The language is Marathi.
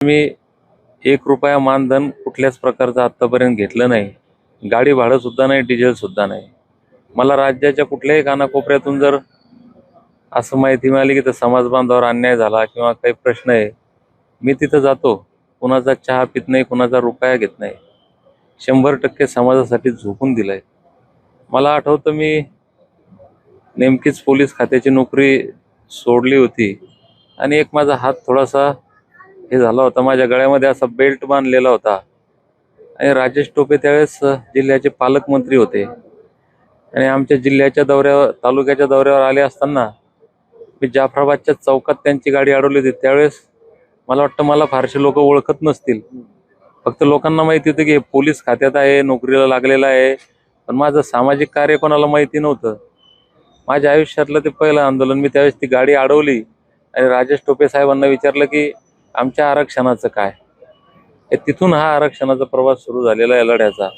मी एक रुपया मानधन कुठल्याच प्रकारचं आत्तापर्यंत घेतलं नाही. गाडी भाडं सुद्धा नाही डिझेल सुद्धा नाही. मला राज्याच्या कुठल्याही कानाकोपऱ्यातून जर असं माहिती मिळाली की तर समाज बांधावर अन्याय झाला किंवा काही प्रश्न आहे मी तिथं जातो. कुणाचा चहा पित नाही कुणाचा रुपया घेत नाही. शंभर टक्के समाजासाठी झोपून दिलंय. मला आठवतं मी नेमकीच पोलीस खात्याची नोकरी सोडली होती आणि एक माझा हात थोडासा हे झाला होता. माझ्या गळ्यामध्ये असा बेल्ट बांधलेला होता. आणि राजेश टोपे त्यावेळेस जिल्ह्याचे पालकमंत्री होते. आणि आमच्या जिल्ह्याच्या दौऱ्यावर तालुक्याच्या दौऱ्यावर आले असताना मी जाफराबादच्या चौकात त्यांची गाडी अडवली होती. त्यावेळेस मला वाटतं मला फारसे लोक ओळखत नसतील. फक्त लोकांना माहिती होतं की हे पोलीस खात्यात आहे नोकरीला लागलेला आहे. पण माझं सामाजिक कार्य कोणाला माहिती नव्हतं. माझ्या आयुष्यातलं ते पहिलं आंदोलन मी त्यावेळेस ती गाडी अडवली. आणि राजेश टोपे साहेबांना विचारलं की आमच्या आरक्षणाचं काय? तिथून हा आरक्षणाचा प्रवास सुरू झालेला आहे लढ्याचा.